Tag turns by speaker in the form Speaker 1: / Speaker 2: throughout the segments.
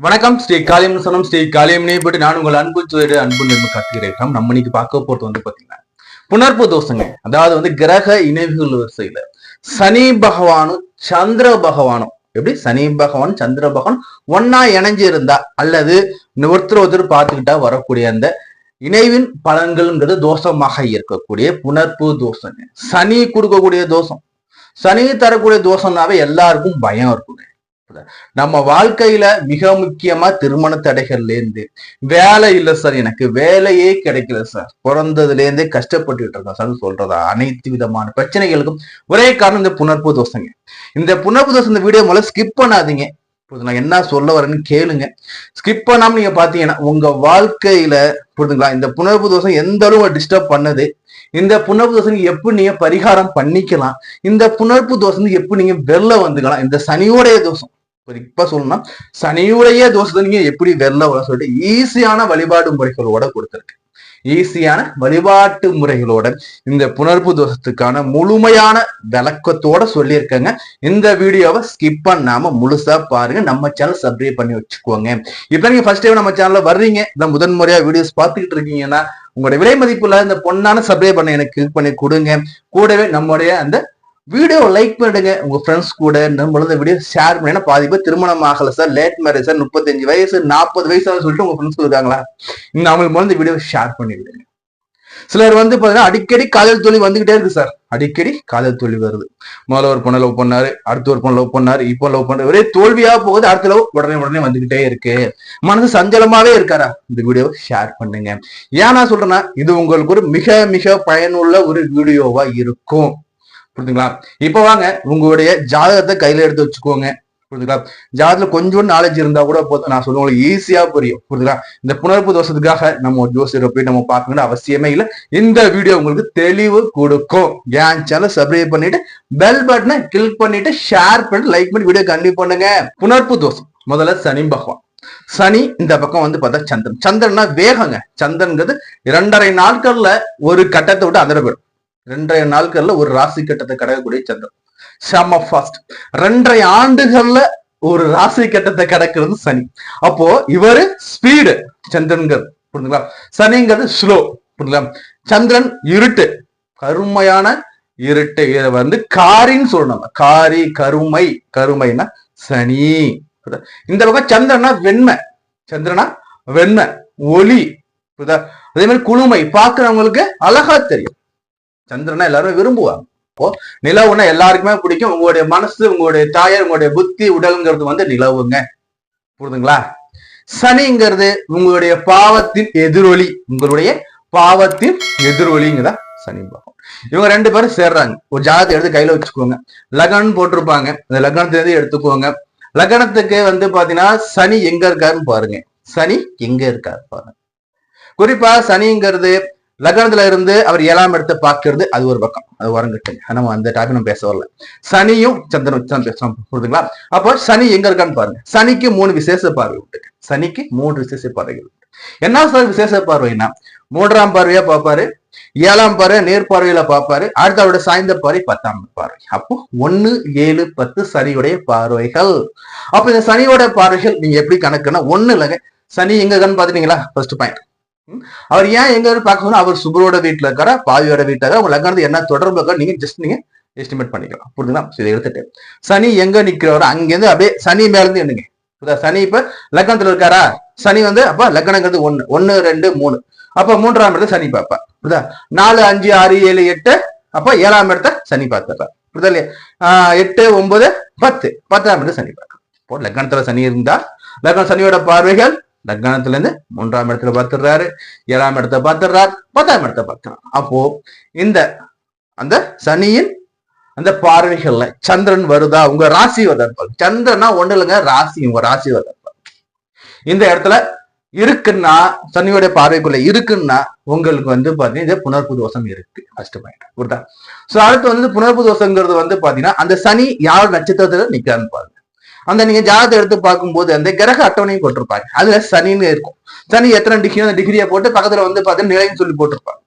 Speaker 1: வணக்கம் ஸ்ரீ காளியம் சொன்னம் ஸ்ரீ காளியம்னே போட்டு நான் உங்கள் அன்பு சொல்லிட்டு அன்பு நிர்ம கார்த்திகிறேன் நம்ம இன்னைக்கு பார்க்க போறது வந்து பாத்தீங்கன்னா புனர்ப்பு தோஷங்க. அதாவது வந்து கிரக இணைவுகள் வரிசையில சனி பகவானும் சந்திர பகவானும் எப்படி? சனி பகவான் சந்திர பகவான் ஒன்னா இணைஞ்சு இருந்தா அல்லது ஒருத்தர் ஒருத்தர் பார்த்துக்கிட்டா வரக்கூடிய அந்த இணைவின் பலன்கள்ன்றது தோஷமாக இருக்கக்கூடிய புனர்ப்பு தோஷங்க. சனி கொடுக்கக்கூடிய தோஷம். சனி தரக்கூடிய தோஷம்னாவே எல்லாருக்கும் பயம் இருக்குங்க. நம்ம வாழ்க்கையில மிக முக்கியமா திருமண தடைகள்ல இருந்து வேலை இல்ல சார் எனக்கு வேலையே கிடைக்கல சார். பிறந்ததுல இருந்தே கஷ்டப்பட்டுட்டு இருக்கேன் சார் சொல்றதா? அனைத்து விதமான பிரச்சனைகளுக்கும் ஒரே காரணம் இந்த புணர்ப்பு தோசைங்க இந்த புணர்ப்பு தோசை இந்த வீடியோ முதல்ல ஸ்கிப் பண்ணாதீங்க. புரியுது என்ன சொல்ல வரேன்னு கேளுங்க. ஸ்கிப் பண்ணாம நீங்க பாத்தீங்கன்னா உங்க வாழ்க்கையில புரிதுங்களா இந்த புணர்வு தோசை எந்த அளவு டிஸ்டர்ப் பண்ணுது? இந்த புணர்வு தோசை எப்படி நீங்க பரிகாரம் பண்ணிக்கலாம்? இந்த புணர்ப்பு தோசை எப்படி நீங்க வெளில வந்துக்கலாம்? இந்த சனியோடைய தோஷம். இப்ப சொல்லணும்னா சனியுடைய தோஷத்தை நீங்க எப்படி வெல்ல வர சொல்லிட்டு ஈஸியான வழிபாடு முறைகளோட கொடுத்துருக்கு. ஈஸியான வழிபாட்டு முறைகளோட இந்த புணர்வு தோஷத்துக்கான முழுமையான விளக்கத்தோட சொல்லியிருக்கேங்க. இந்த வீடியோவை ஸ்கிப் பண்ணாம முழுசா பாருங்க. நம்ம சேனல் சப்ஸ்கிரைப் பண்ணி வச்சுக்கோங்க. இப்ப நீங்க ஃபர்ஸ்ட் டைம் நம்ம சேனல்ல வர்றீங்க இந்த முதன்முறையா வீடியோஸ் பார்த்துக்கிட்டு இருக்கீங்கன்னா உங்களுடைய விலை மதிப்புல இந்த பொண்ணான சப்ஸ்கிரைப் பண்ண எனக்கு கிளிக் பண்ணி கொடுங்க. கூடவே நம்முடைய அந்த வீடியோ லைக் பண்ணிடுங்க உங்க ஃப்ரெண்ட்ஸ் கூட நம்மள வீடியோ ஷேர் பண்ணி பாதி பேர் திருமணம் ஆகல சார் லேட் மேரேஜ் சார் முப்பத்தஞ்சு வயசு நாற்பது வயசு சொல்லிட்டு உங்க ஃப்ரெண்ட்ஸ் இருக்காங்களா? இந்த அவங்களுக்கு முதல்ல வீடியோ ஷேர் பண்ணிவிடுங்க சிலர் வந்து பாத்தீங்கன்னா அடிக்கடி காதல் தோல்வி வந்துகிட்டே இருக்கு சார் அடிக்கடி காதல் தோல்வி வருது. முதல்ல ஒரு பொண்ணை லவ் பண்ணாரு அடுத்த ஒரு பொண்ணு லவ் பண்ணாரு இப்போ லவ் பண்ணாரு ஒரே தோல்வியா போகுது அடுத்த லவ் உடனே உடனே வந்துகிட்டே இருக்கு. மனசு சஞ்சலமாவே இருக்காரா? இந்த வீடியோ ஷேர் பண்ணுங்க. ஏன் நான் சொல்றேன்னா இது உங்களுக்கு ஒரு மிக மிக பயனுள்ள ஒரு வீடியோவா இருக்கும். புரிஞ்சுங்களா? இப்ப வாங்க உங்களுடைய ஜாதகத்தை கையில எடுத்து வச்சுக்கோங்க. புரிஞ்சுங்களா? ஜாதகத்துல கொஞ்சம் நாலேஜ் இருந்தா கூட போதும். நான் சொல்லுவோம் ஈஸியா புரியும். புரிஞ்சுங்களா? இந்த புனர்ப்பு தோஷத்துக்காக நம்ம ஜோசியரை போய் நம்ம பார்க்கணும்னு அவசியமே இல்லை. இந்த வீடியோ உங்களுக்கு தெளிவு கொடுக்கும். என் சேனல் சப்ஸ்கிரைப் பண்ணிட்டு பெல் பட்டனை கிளிக் பண்ணிட்டு ஷேர் பண்ணிட்டு லைக் பண்ணி வீடியோ கண்டிப்பா பண்ணுங்க. புனர்ப்பு தோஷம். முதல்ல சனி பகவான். சனி இந்த பக்கம் வந்து பார்த்தா சந்திரன். சந்திரன்னா வேகங்க. சந்திரன்கிறது இரண்டரை நாட்கள்ல ஒரு கட்டத்தை விட்டு அதிர போயிடும் ரெண்டரை நாட்கள்ல ஒரு ராசி கட்டத்தை கடக்கக்கூடிய சந்திரன். செம ஃபாஸ்ட் ரெண்டரை ஆண்டுகள்ல ஒரு ராசி கட்டத்தை கடக்கிறது சனி. அப்போ இவரு ஸ்பீடு சந்திரன்கள். புரிஞ்சுங்களா? சனிங்கிறது ஸ்லோ புரிஞ்சுங்களா? சந்திரன் இருட்டு. கருமையான இருட்டு. இதை வந்து காரின்னு சொல்லணும் காரி கருமை. கருமைனா சனி. இந்த பக்கம் சந்திரனா வெண்மை. சந்திரனா வெண்மை. ஒளி. அதே மாதிரி குளுமை. பார்க்குறவங்களுக்கு அழகா தெரியும். சந்திரனா எல்லாரும் விரும்புவாங்க. இப்போ நிலவுனா எல்லாருக்குமே பிடிக்கும். உங்களுடைய மனசு உங்களுடைய தாயார் உங்களுடைய புத்தி உடல்ங்கிறது வந்து நிலவுங்க. புரியுதுங்களா சனிங்கிறது உங்களுடைய பாவத்தின் எதிரொலி உங்களுடைய பாவத்தின் எதிரொலிங்கதான் சனி பாவம் இவங்க ரெண்டு பேரும் சேர்றாங்க. ஒரு ஜாதத்தை எடுத்து கையில வச்சுக்கோங்க. லக்னம் போட்டிருப்பாங்க. அந்த லக்னத்திலிருந்து எடுத்துக்கோங்க. லக்னத்துக்கு வந்து பாத்தீங்கன்னா சனி எங்க இருக்காருன்னு பாருங்க. சனி எங்க இருக்காரு பாருங்க. குறிப்பா சனிங்கிறது லக்னத்துல இருந்து அவர் ஏழாம் இடத்தை பார்க்கறது அது ஒரு பக்கம். அது வரங்கட்டுங்க நம்ம அந்த டாபிக் நம்ம பேச வரல. சனியும் சந்திரன் தான் பேசலாம் புரிதுங்களா அப்போ சனி எங்க இருக்கான்னு பாருங்க. சனிக்கு மூணு விசேஷ பார்வை உண்டு. சனிக்கு மூன்று விசேஷ பார்வைகள் உண்டு. என்ன சார் விசேஷ பார்வைன்னா? மூன்றாம் பார்வையா பார்ப்பாரு. ஏழாம் பார்வை நேர் பார்வையில பார்ப்பாரு. அடுத்த அவருடைய சாய்ந்த பார்வை பத்தாம் பார்வை. அப்போ ஒன்னு ஏழு பத்து சனியுடைய பார்வைகள். அப்ப இந்த சனியோட பார்வைகள் நீங்க எப்படி கணக்குன்னா ஒண்ணு இல்லைங்க சனி எங்க இருக்கான்னு பாத்துட்டீங்களா ஃபர்ஸ்ட் பாயிண்ட் அவர் ஏன் எங்க பார்க்க அவர் சுபரோட வீட்டுல இருக்காரா பாவியோட வீட்டுல இருக்கா உங்க லக்னத்து என்ன தொடர்பு இருக்கா? நீங்க ஜஸ்ட் நீங்க எஸ்டிமேட் பண்ணிக்கலாம். புரியுதுங்களா இதை எடுத்துட்டு. சனி எங்க நிக்கிறவரோ? அங்கிருந்து அப்படியே சனி மேல இருந்து என்னங்க சனி இப்ப லக்னத்துல இருக்காரா? சனி வந்து அப்ப லக்னங்கிறது ஒண்ணு. ஒன்னு ரெண்டு மூணு. அப்ப மூன்றாம் இடத்த சனி பார்ப்பா. புரியுதா? நாலு அஞ்சு ஆறு ஏழு எட்டு. அப்ப ஏழாம் இடத்த சனி பார்த்துறா புரியுதா இல்லையா? எட்டு ஒன்பது பத்து. பத்தாம் இடத்த சனி பார்க்கலாம். இப்போ லக்னத்துல சனி இருந்தா லக்னம் சனியோட பார்வைகள் லக்னத்துல இருந்து மூன்றாம் இடத்துல பார்த்துடுறாரு ஏழாம் இடத்த பார்த்துடுறார் பத்தாம் இடத்த பார்க்கிறார். அப்போ இந்த அந்த சனியின் அந்த பார்வைகள்ல சந்திரன் வருதா? உங்க ராசி வருதா சந்திரனா ஒண்ணு இல்லைங்க ராசி உங்க ராசி வருதா இந்த இடத்துல இருக்குன்னா சனியோட பார்வைக்குள்ள இருக்குன்னா உங்களுக்கு வந்து பாத்தீங்கன்னா புனர்ப்பு தோஷம் இருக்கு ஃபர்ஸ்ட் பாயிண்ட் புரியுதா? சோ அடுத்து வந்து புனர்ப்பு தோஷங்கிறது வந்து பாத்தீங்கன்னா அந்த சனி யார் நட்சத்திரத்துல நிக்கிறான்னு பாருங்க. அந்த நீங்க ஜாதகத்தை எடுத்து பார்க்கும்போது அந்த கிரக அட்டவணையும் போட்டிருப்பாங்க அதுல சனின்னு இருக்கும். சனி எத்தனை டிகிரி அந்த டிகிரியை போட்டு பக்கத்துல வந்து பார்த்தீங்கன்னா நிலைன்னு சொல்லி போட்டிருப்பாங்க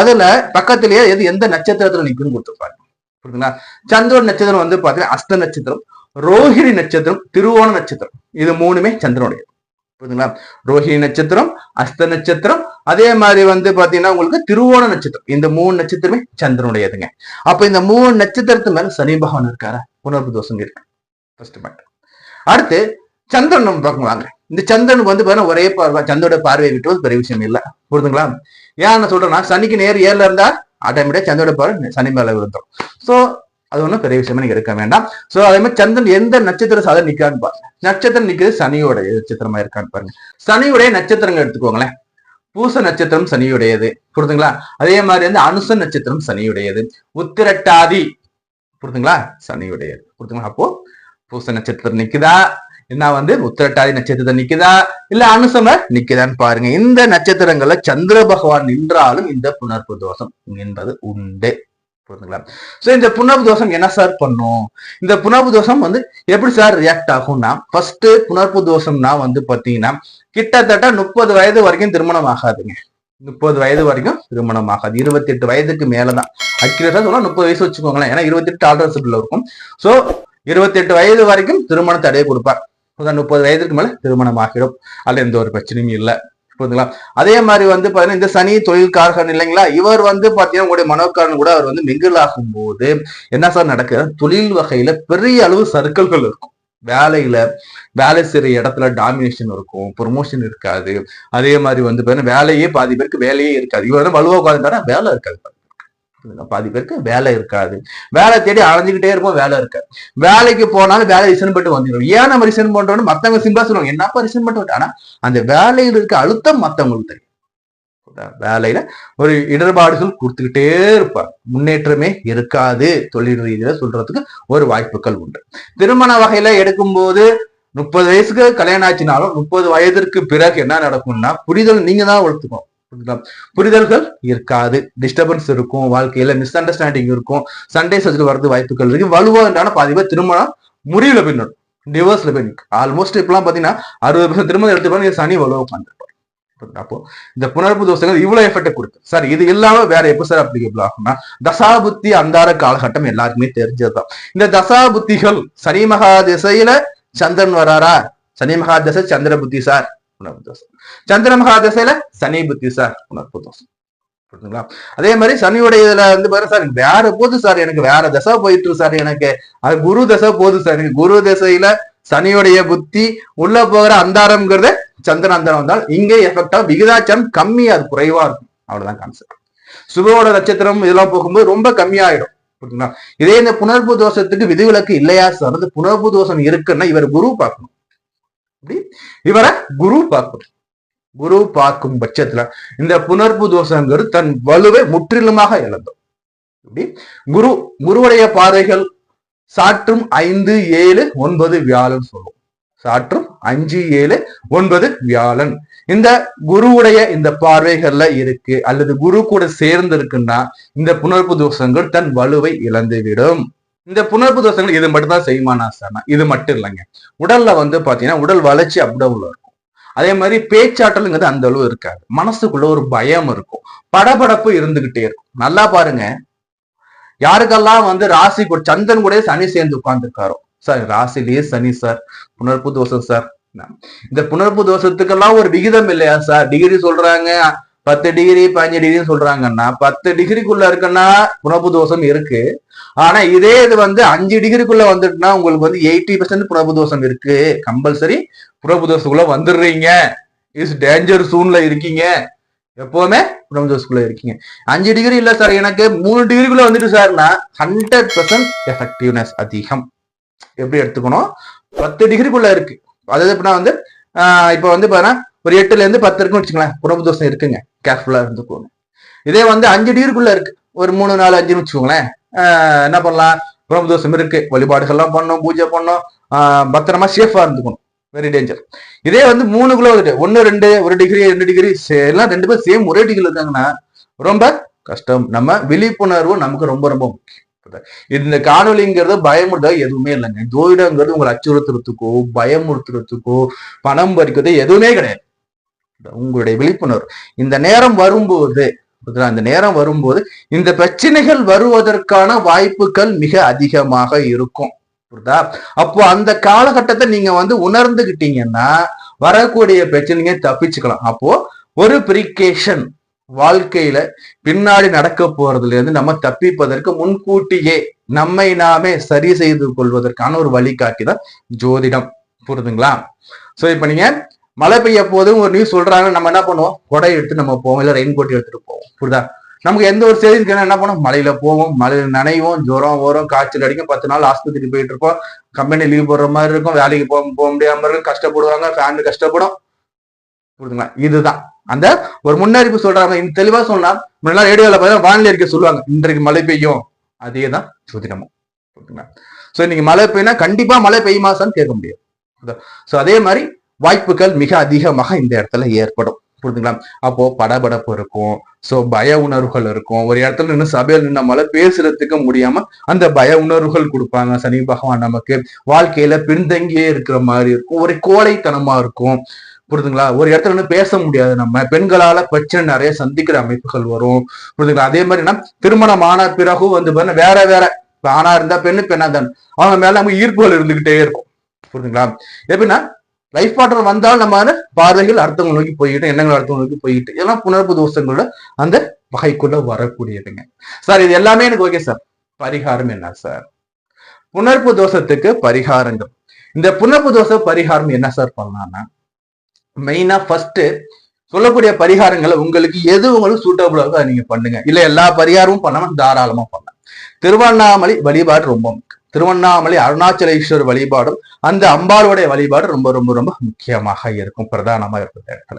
Speaker 1: அதுல பக்கத்திலேயே எது எந்த நட்சத்திரத்துல நிக்குன்னு கொடுத்துருப்பாங்க புரியுதுங்களா? சந்திரன் நட்சத்திரம் வந்து பாத்தீங்கன்னா அஸ்த நட்சத்திரம் ரோஹிணி நட்சத்திரம் திருவோண நட்சத்திரம். இது மூணுமே சந்திரனுடைய புரியுதுங்களா? ரோஹிணி நட்சத்திரம் அஸ்த நட்சத்திரம் அதே மாதிரி வந்து பாத்தீங்கன்னா உங்களுக்கு திருவோண நட்சத்திரம். இந்த மூணு நட்சத்திரமே சந்திரனுடையதுங்க. அப்ப இந்த மூணு நட்சத்திரத்து மேல சனி பகவான் இருக்காரா? உணர்வு தோஷம் இருக்கு. ஃபர்ஸ்ட் பாயிண்ட் அடுத்து சந்திரன் நம்ம பார்க்க வாங்க இந்த சந்திரனுக்கு வந்து பாருங்க ஒரே பார்வை சந்திரோட பார்வையை விட்டு பெரிய விஷயம் இல்லை. புரிதுங்களா ஏன் நான் சொல்றேன்னா சனிக்கு நேர் ஏர்ல இருந்தா ஆட்டோமேட்டிக்கா சந்திரோட பார்வை சனி மேல விழுந்தோம் சோ அது ஒன்றும் பெரிய விஷயமா நீங்க இருக்க வேண்டாம். சோ அதே மாதிரி சந்திரன் எந்த நட்சத்திர சாதம் நிக்கான்னு பாருங்க. நட்சத்திரம் நிக்கிறது சனியோட நட்சத்திரமா இருக்கான்னு பாருங்க. சனியுடைய நட்சத்திரங்கள் எடுத்துக்கோங்களேன். பூச நட்சத்திரம் சனியுடையது. புரிதுங்களா அதே மாதிரி வந்து அனுச நட்சத்திரம் சனியுடையது. உத்திரட்டாதி. புரிதுங்களா சனியுடையது. புரிதுங்களா அப்போ பூச நட்சத்திரம் நிக்குதா? என்ன வந்து உத்திரட்டாதி நட்சத்திரம் நிக்குதா? இல்ல அனுசம நிக்குதான்னு பாருங்க. இந்த நட்சத்திரங்கள்ல சந்திர பகவான் நின்றாலும் இந்த புணர்ப்பு தோஷம் என்பது உண்டு. புரியுதுங்களா சோ இந்த புணர்வு தோஷம் என்ன சார் பண்ணும்? இந்த புணர்வு தோஷம் வந்து எப்படி சார் ரியாக்ட் ஆகும்னா ஃபர்ஸ்ட் புணர்ப்பு தோஷம்னா வந்து பாத்தீங்கன்னா கிட்டத்தட்ட முப்பது வயது வரைக்கும் திருமணம் ஆகாதுங்க. முப்பது வயது வரைக்கும் திருமணம் ஆகாது. இருபத்தி எட்டு வயதுக்கு மேலதான். அக்யூரேட்டா சொன்னா முப்பது வயசு வச்சுக்கோங்களேன். ஏன்னா இருபத்தி எட்டு ஆல்டர்சிபிள் இருக்கும். சோ இருபத்தி எட்டு வயது வரைக்கும் திருமண தடையை கொடுப்பார். முப்பது வயதுக்கு மேல திருமணம் ஆகிடும் அதுல எந்த ஒரு பிரச்சனையும் இல்லை. புரிஞ்சுங்களா? அதே மாதிரி வந்து பாத்தீங்கன்னா இந்த சனி தொழில்காரகன் இல்லைங்களா? இவர் வந்து பாத்தீங்கன்னா உங்களுடைய மனோக்காரன் கூட அவர் வந்து மிங்கிள் ஆகும் போது என்ன சார் நடக்குது? தொழில் வகையில பெரிய அளவு சர்க்கிள்கள் இருக்கும். வேலையில வேலை செய்யற இடத்துல டாமினேஷன் இருக்கும். ப்ரொமோஷன் இருக்காது. அதே மாதிரி வந்து பாத்தீங்கன்னா வேலையே பாதி பேருக்கு வேலையே இருக்காது. இவர் வந்து வலுவா உட்காந்துட்டாரா வேலை இருக்காது. பாதி பேருக்கு வேலை இருக்காது. வேலை தேடி அலைஞ்சுக்கிட்டே இருப்போம் வேலை இருக்காது வேலைக்கு போனாலும் வேலை ரிசன் பண்ணிட்டு வந்துடும் ஏன் நம்ம ரிசன் பண்றோம்னு மத்தவங்க சிம்பிளா சொல்லுவாங்க. என்னப்பா ரிசன் பண்ணிட்டு ஆனா அந்த வேலையில் இருக்க அழுத்தம் மத்தவங்களுக்கு தெரியும். வேலையில ஒரு இடர்பாடுகள் கொடுத்துக்கிட்டே இருப்பார். முன்னேற்றமே இருக்காது. தொழில் ரீதியில சொல்றதுக்கு ஒரு வாய்ப்புகள் உண்டு. திருமண வகையில எடுக்கும்போது முப்பது வயசுக்கு கல்யாணம் ஆச்சுனாலும் முப்பது வயதிற்கு பிறகு என்ன நடக்கும்னா புரிதல் நீங்க தான் வளர்த்துக்கணும். புரிதல்கள் இருக்காது. டிஸ்டர்பன்ஸ் இருக்கும். வாழ்க்கையில மிஸ் அண்டர்ஸ்டாண்டிங் இருக்கும். சண்டே சர்ஜரி வரது வாய்ப்புகள் இருக்கு. வலுவான பாதி பேர் திருமணம் முறிவுல பின்னும் டிவோர்ஸ்ல போய் ஆல்மோஸ்ட் இப்பெல்லாம் பாத்தீங்கன்னா அறுபது பர்சன்ட் திருமணம் எடுத்து சனி வலுவா உட்காந்துருப்பார் அப்போ இந்த புனர்ப்பு தோஷங்கள் இவ்வளவு எஃபெக்ட் கொடுக்கு சார் இது இல்லாம வேற எப்ப சார் அப்ளிகபிள் ஆகும்னா தசாபுத்தி அந்தார காலகட்டம் எல்லாருக்குமே தெரிஞ்சதுதான். இந்த தசாபுத்திகள் சனி மகா திசையில சந்திரன் வராரா சனி மகா திசை சந்திர புத்தி சார் உணர்வு தோஷம் சந்திர மகா திசையில சனி புத்தி சார் உணர்வு தோஷம் புரியுதுங்களா அதே மாதிரி சனியுடைய இதுல வந்து பாரு சார் வேற போது சார் எனக்கு வேற தசை போயிட்டு சார் எனக்கு. அது குரு தசை போது சார் எனக்கு. குரு தசையில சனியுடைய புத்தி உள்ள போகிற அந்தாரம்ங்கிறத சந்திர அந்தாரம் வந்தால் இங்கே எஃபெக்டா விகிதாச்சாரம் கம்மி அது குறைவா இருக்கும். அவ்வளவுதான் கான்செப்ட் சுபோட நட்சத்திரம் இதெல்லாம் போகும்போது ரொம்ப கம்மியாயிடும். புரியுதுங்களா இதே இந்த புனர்பு தோஷத்துக்கு விதிவிலக்கு இல்லையா சார் வந்து புனர்பு தோஷம் இருக்குன்னா இவர் குரு பார்க்கணும். இவரை குரு பார்க்கணும் குரு பார்க்கும் பட்சத்துல இந்த புனர்பு தோஷங்கிறது தன் வலுவை முற்றிலுமாக இழந்தோம் குரு குருவுடைய பார்வைகள் சாற்றும் ஐந்து ஏழு ஒன்பது வியாழன் சொல்லும் சாற்றும் அஞ்சு ஏழு ஒன்பது வியாழன். இந்த குருவுடைய இந்த பார்வைகள்ல இருக்கு அல்லது குரு கூட சேர்ந்து இருக்குன்னா இந்த புணர்ப்பு தோஷங்கள் தன் வலுவை இழந்துவிடும். இந்த புணர்ப்பு தோஷங்கள் இது மட்டும் தான் செய்யுமானா சார் இது மட்டும் இல்லைங்க. உடல்ல வந்து பாத்தீங்கன்னா உடல் வளர்ச்சி அப்படியே இருக்கும். அதே மாதிரி பேச்சாற்றலுங்கிறது அந்த அளவு இருக்காது. மனசுக்குள்ள ஒரு பயம் இருக்கும். படபடப்பு இருந்துகிட்டே இருக்கும். நல்லா பாருங்க. யாருக்கெல்லாம் வந்து ராசி சந்திரன் கூட சனி சேர்ந்து உட்கார்ந்துருக்காரோ சார் ராசிலேயே சனி சார் புணர்ப்பு தோஷம் சார் இந்த புணர்ப்பு தோஷத்துக்கெல்லாம் ஒரு விகிதம் இல்லையா சார் டிகிரி சொல்றாங்க. பத்து டிகிரி பதினஞ்சு டிகிரி சொல்றாங்கன்னா பத்து டிகிரிக்குள்ள இருக்குன்னா புனர்ப்பு தோஷம் இருக்கு. ஆனா இதே இது வந்து அஞ்சு டிகிரிக்குள்ள வந்துட்டுனா உங்களுக்கு வந்து எயிட்டி பர்சன்ட் புனர்ப்பு தோஷம் இருக்கு. கம்பல்சரி புணப்பு தோஷத்துக்குள்ள வந்துடுறீங்க. இஸ் டேஞ்சர் சூன்ல இருக்கீங்க. எப்பவுமே பிரம்மஜோஸ்குள்ள இருக்கீங்க. அஞ்சு டிகிரி இல்ல சார் எனக்கு மூணு டிகிரிக்குள்ள வந்துட்டு சார்னா ஹண்ட்ரட் பர்சன்ட் எஃபெக்டிவ்னஸ் அதிகம். எப்படி எடுத்துக்கணும்? பத்து டிகிரிக்குள்ள இருக்கு. அதாவது எப்படின்னா வந்து இப்போ வந்து பாருன்னா ஒரு எட்டுல இருந்து பத்து இருக்குன்னு வச்சுங்களேன் உடம்பு தோஷம் இருக்குங்க. கேர்ஃபுல்லா இருந்துக்கோங்க. இதே வந்து அஞ்சு டிகிரிக்குள்ள இருக்கு. ஒரு மூணு நாலு அஞ்சுன்னு வச்சுக்கோங்களேன். என்ன பண்ணலாம்? உடம்பு தோஷம் இருக்கு. வழிபாடுகள்லாம் பண்ணோம் பூஜை பண்ணோம் பத்திரமா சேஃபா இருந்துக்கணும். வெரி டேஞ்சர் இதே வந்து மூணுக்குள்ள வந்துட்டு ஒன்னு ரெண்டு ஒரு டிகிரி ரெண்டு டிகிரி எல்லாம் ரெண்டு பேரும் சேம் ஒரே டிகிரி இருக்காங்கன்னா ரொம்ப கஷ்டம். நம்ம விழிப்புணர்வு நமக்கு ரொம்ப ரொம்ப முக்கியம். இந்த காணொலிங்கிறது பயமுறுத்த எதுவுமே இல்லைங்க. ஜோதிடங்கிறது உங்களை அச்சுறுத்துறதுக்கோ பயமுறுத்துறதுக்கோ பணம் பறிக்கிறதோ எதுவுமே கிடையாது. உங்களுடைய விழிப்புணர்வு. இந்த நேரம் வரும்போது அந்த நேரம் வரும்போது இந்த பிரச்சனைகள் வருவதற்கான வாய்ப்புகள் மிக அதிகமாக இருக்கும். புரியுதா? அப்போ அந்த காலகட்டத்தை நீங்க வந்து உணர்ந்துகிட்டீங்கன்னா வரக்கூடிய பிரச்சனைங்க தப்பிச்சுக்கலாம். அப்போ ஒரு பிரிகேஷன் வாழ்க்கையில பின்னாடி நடக்க போறதுல இருந்து நம்ம தப்பிப்பதற்கு முன்கூட்டியே நம்மை நாமே சரி செய்து கொள்வதற்கான ஒரு வழிகாட்டி தான் ஜோதிடம். புரிதுங்களா சோ இப்ப நீங்க மழை பெய்ய போதும் ஒரு நியூஸ் சொல்றாங்க நம்ம என்ன பண்ணுவோம்? கொடை எடுத்து நம்ம போவோம் இல்ல ரெயின் கோட் எடுத்துட்டு போவோம். புரியுதா? நமக்கு எந்த ஒரு செய்தி என்ன பண்ணுவோம்? மலையில போவோம் மலையில நனைவோம் ஜுரம் வரும் காய்ச்சல் அடிக்கும். பத்து நாள் ஆஸ்பத்திரி போயிட்டு இருக்கோம். கம்பெனி லீவ் போடுற மாதிரி இருக்கும். வேலைக்கு போக போக முடியாம இருக்கும். கஷ்டப்படுவாங்க ஃபேமிலி கஷ்டப்படும். புரியுதுங்களா? இதுதான். அந்த ஒரு முன்னறிப்பு சொல்றாங்க. இந்த தெளிவா சொன்னா முன்னாடி ரேடியோல பார்த்தா வானிலை இருக்க சொல்லுவாங்க. இன்றைக்கு மழை பெய்யும். அதே தான் ஜோதிடமும் புரியுதுங்களா? சோ இன்னைக்கு மழை பெய்யினா கண்டிப்பா மழை பெய்யுமாசான்னு கேட்க முடியாது. சோ அதே மாதிரி வாய்ப்புகள் மிக அதிகமாக இந்த இடத்துல ஏற்படும். புரிஞ்சுங்களா? அப்போ படபடப்பு இருக்கும். சோ பய உணர்வுகள் இருக்கும். ஒரு இடத்துல நின்று சபையில் நம்மளால பேசுறதுக்கு முடியாம அந்த பய உணர்வுகள் கொடுப்பாங்க. சனி பகவான் நமக்கு வாழ்க்கையில பின்தங்கியே இருக்கிற மாதிரி இருக்கும். ஒரு கோழைத்தனமா இருக்கும். புரிதுங்களா ஒரு இடத்துல நின்று பேச முடியாது நம்ம. பெண்களால பிரச்சனை நிறைய சந்திக்கிற அமைப்புகள் வரும். புரிதுங்களா அதே மாதிரி என்ன? திருமணமான பிறகும் வந்து பாருங்க வேற வேற. ஆணா இருந்தா பெண்ணு பெண்ணா தான் அவங்க மேல நம்ம ஈர்ப்புகள் இருந்துகிட்டே இருக்கும். புரியுதுங்களா எப்படின்னா லைஃப் பார்ட்னர் வந்தால் நம்ம பார்வைகள் அடுத்தவங்க நோக்கி போயிட்டு எண்ணங்கள் அடுத்தவங்க நோக்கி போயிட்டு இதெல்லாம் புணர்வு தோஷங்களோட அந்த வகைக்குள்ள வரக்கூடியதுங்க. சார் இது எல்லாமே எனக்கு ஓகே சார் பரிகாரம் என்ன சார் புணர்ப்பு தோஷத்துக்கு பரிகாரங்கள். இந்த புணர்ப்பு தோஷ பரிகாரம் என்ன சார் பண்ணலாம்னா மெயினா ஃபர்ஸ்ட் சொல்லக்கூடிய பரிகாரங்களை உங்களுக்கு எது உங்களுக்கு சூட்டபிளாக நீங்க பண்ணுங்க. இல்ல எல்லா பரிகாரமும் பண்ணாம தாராளமா பண்ணலாம். திருவண்ணாமலை வழிபாடு ரொம்ப திருவண்ணாமலை அருணாச்சலேஸ்வரர் வழிபாடும் அந்த அம்பாளுடைய வழிபாடு ரொம்ப ரொம்ப ரொம்ப முக்கியமாக இருக்கும் பிரதானமாக இருக்கும் இடத்துல.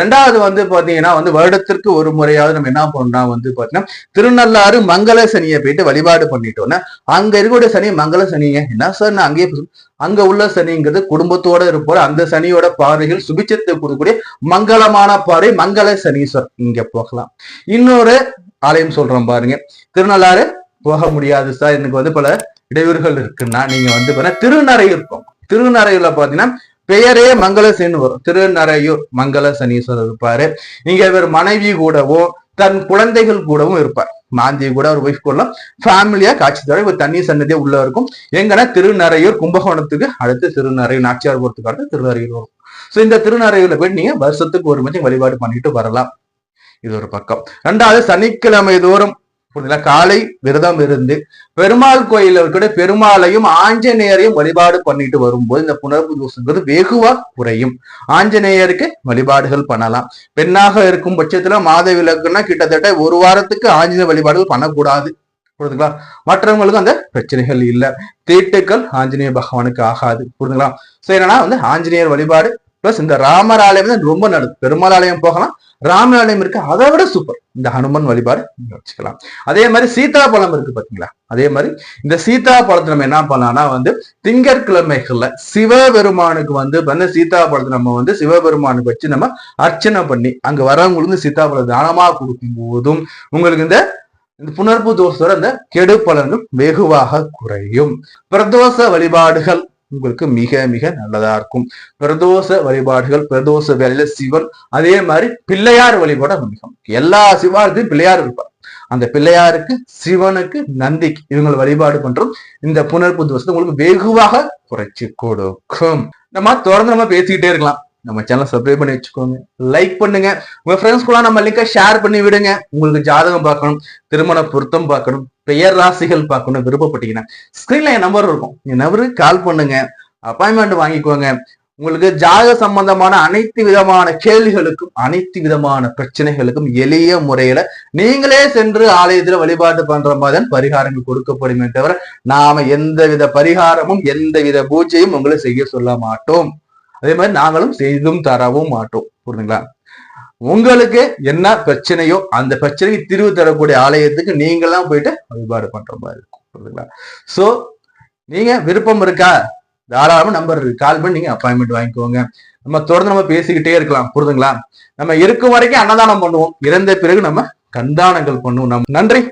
Speaker 1: ரெண்டாவது வந்து பாத்தீங்கன்னா வந்து வருடத்திற்கு ஒரு முறையாவது நம்ம என்ன பண்ணோம்னா வந்து பாத்தீங்கன்னா திருநள்ளாறு மங்கள சனியை போயிட்டு வழிபாடு பண்ணிட்டோம்னா அங்க இருக்கக்கூடிய சனி மங்கள சனிங்க. என்ன சார்? நான் அங்கேயே அங்கே அங்க உள்ள சனிங்கிறது குடும்பத்தோட இருப்போர் அந்த சனியோட பார்வைகள் சுபிச்சத்தை கொடுக்கக்கூடிய மங்களமான பார்வை மங்கள சனீஸ்வர். இங்க போகலாம். இன்னொரு ஆலயம் சொல்றோம் பாருங்க. திருநள்ளாறு போக முடியாது சார். எனக்கு வந்து பல இடையூறுகள் இருக்குன்னா நீங்க வந்து பாத்தீங்கன்னா திருநறையூர் போங்க திருநறையூர்ல பாத்தீங்கன்னா பெயரே மங்களசேன்னு வரும். திருநறையூர் மங்கள சனீஸ்வரர் இருப்பாரு. இங்க இவர் மனைவி கூடவும் தன் குழந்தைகள் கூடவும் இருப்பார். மாந்தி கூட ஒரு ஒய்ஃப் கூடலாம் ஃபேமிலியா காட்சி தர ஒரு தண்ணி சன்னதியே உள்ள இருக்கும். எங்கன்னா திருநறையூர் கும்பகோணத்துக்கு அடுத்து திருநறையூர் நாச்சியார் போறதுக்கு அடுத்து திருநறையூர் வரும். சோ இந்த திருநறையூர்ல போய் நீங்க வருஷத்துக்கு ஒரு மணி வழிபாடு பண்ணிட்டு வரலாம். இது ஒரு பக்கம். ரெண்டாவது சனிக்கிழமை தோறும் புரியுதுங்களா? காலை விரதம் இருந்து பெருமாள் கோயில கூட பெருமாளையும் ஆஞ்சநேயரையும் வழிபாடு பண்ணிட்டு வரும்போது இந்த புணர்வு தோஷங்கிறது வெகுவா குறையும். ஆஞ்சநேயருக்கு வழிபாடுகள் பண்ணலாம். பெண்ணாக இருக்கும் பட்சத்துல மாத விளக்குன்னா கிட்டத்தட்ட ஒரு வாரத்துக்கு ஆஞ்சநேய வழிபாடுகள் பண்ணக்கூடாது. புரியுதுங்களா? மற்றவங்களுக்கு அந்த பிரச்சனைகள் இல்ல. தீட்டுக்கள் ஆஞ்சநேய பகவானுக்கு ஆகாது. புரியுதுங்களா? சரி என்னன்னா வந்து ஆஞ்சநேயர் வழிபாடு பிளஸ் இந்த ராமர் ஆலயம் தான் ரொம்ப நல்லது பெருமாள் ஆலயம் போகலாம். ராமநாளையம் இருக்கு. அதை விட சூப்பர் இந்த ஹனுமன் வழிபாடு நீங்க வச்சுக்கலாம். அதே மாதிரி சீதாப்பழம் இருக்கு பாத்தீங்களா? அதே மாதிரி இந்த சீதாப்பழத்தை நம்ம என்ன பண்ணலாம்னா வந்து திங்கட்கிழமைகள்ல சிவபெருமானுக்கு வந்து வந்து சீதாப்பழத்தை நம்ம வந்து சிவபெருமானுக்கு வச்சு நம்ம அர்ச்சனை பண்ணி அங்க வரவங்களுக்கு சீதாப்பழம் தானமா கொடுக்கும் போதும் உங்களுக்கு இந்த இந்த புணர்வு தோஷத்தோட அந்த கெடு பலனும் வெகுவாக குறையும். பிரதோஷ வழிபாடுகள் உங்களுக்கு மிக மிக நல்லதா இருக்கும். பிரதோஷ வழிபாடுகள் பிரதோஷ வேலையில சிவன் அதே மாதிரி பிள்ளையார் வழிபாடு மிக எல்லா சிவார்த்தையும் பிள்ளையார் இருப்பார் அந்த பிள்ளையாருக்கு சிவனுக்கு நந்திக்கு இவங்களை வழிபாடு பண்றோம். இந்த புனர்பு தோஷத்தை உங்களுக்கு வெகுவாக குறைச்சி கொடுக்கும். நம்ம தொடர்ந்து நம்ம பேசிக்கிட்டே இருக்கலாம். நம்ம சேனல் சப்ஸ்கிரைப் பண்ணி வச்சுக்கோங்க. லைக் பண்ணுங்க. உங்க ஃப்ரெண்ட்ஸ் கூட நம்ம லிங்கை ஷேர் பண்ணி விடுங்க. உங்களுக்கு ஜாதகம் பார்க்கணும். திருமண பொருத்தம் பார்க்கணும். பெயர் ராசிகள் பார்க்கணும் விருப்பப்பட்டீங்கன்னா ஸ்கிரீன்ல என் நம்பர் இருக்கும். என் நம்பருக்கு கால் பண்ணுங்க. அப்பாயின்மெண்ட் வாங்கிக்கோங்க. உங்களுக்கு ஜாக சம்பந்தமான அனைத்து விதமான கேள்விகளுக்கும் அனைத்து விதமான பிரச்சனைகளுக்கும் எளிய முறையில நீங்களே சென்று ஆலயத்துல வழிபாடு பண்ற மாதிரி தான் பரிகாரங்கள் கொடுக்கப்படுமே தவிர நாம எந்த வித பரிகாரமும் எந்த வித பூஜையும் உங்களை செய்ய சொல்ல மாட்டோம். அதே மாதிரி நாங்களும் செய்தும் தரவும் மாட்டோம். புரியுதுங்களா உங்களுக்கு என்ன பிரச்சனையோ அந்த பிரச்சனைக்கு தீர்வு தரக்கூடிய ஆலயத்துக்கு நீங்களாம் போயிட்டு வழிபாடு பண்ற மாதிரி இருக்கும். புரியுதுங்களா? சோ நீங்க விருப்பம் இருக்கா? தாராளமா நம்பர் இருக்கு. கால் பண்ணி நீங்க அப்பாயின்மெண்ட் வாங்கிக்கோங்க. நம்ம தொடர்ந்து நம்ம பேசிக்கிட்டே இருக்கலாம். புரிதுங்களா நம்ம இருக்கும் வரைக்கும் அன்னதானம் பண்ணுவோம். இறந்த பிறகு நம்ம கந்தானங்கள் பண்ணுவோம். நம்ம நன்றி.